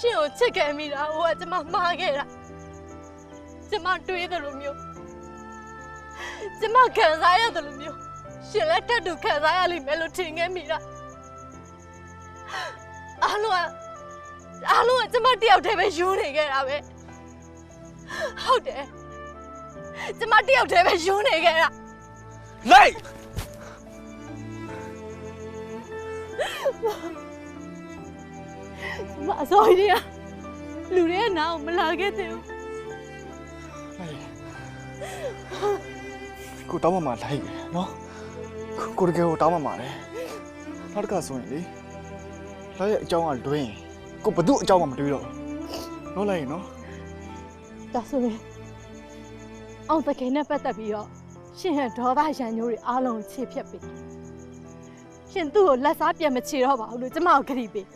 ရှင်ကိုချစ်ခဲ့မိတာဟိုကကျမမှားခဲ့တာကျမတွေးတယ်လို့မျိုးကျမခံစားရတယ်လို့မျိုးရှင်လည်းတက်တူခံစားရလိမ့်မယ်လို့ထင်ခဲ့မိတာအားလုံးကအားလုံးကကျမတယောက်တည်းပဲယူနေခဲ့တာပဲဟုတ်တယ်ကျမတယောက်တည်းပဲယူနေခဲ့တာလိုက် မအစိုးရလူတွေရဲ့နားကိုမလာခဲ့သေးဘူးကိုတောင်းမှမှာလိုက်မယ်နော်ကိုကိုတကယ်ကိုတောင်းမှမှာလေနောက်တစ်ခါဆိုရင်လေလိုက်ရဲ့အကြောင်းကလွင်းရင်ကိုဘသူ့အကြောင်းမှမတွေးတော့ဘူးနော်လိုက်ရင်နော်ဒါဆိုရင်အောင်တကယ်နဲ့ပတ်သက်ပြီးတော့ရှင်ရဲ့ဒေါသရန်ညိုးတွေအားလုံးကိုခြေဖြတ်ပေးရှင်သူ့ကိုလက်စားပြန်မချေတော့ပါဘူးလို့ကျမကိုခရီးပေး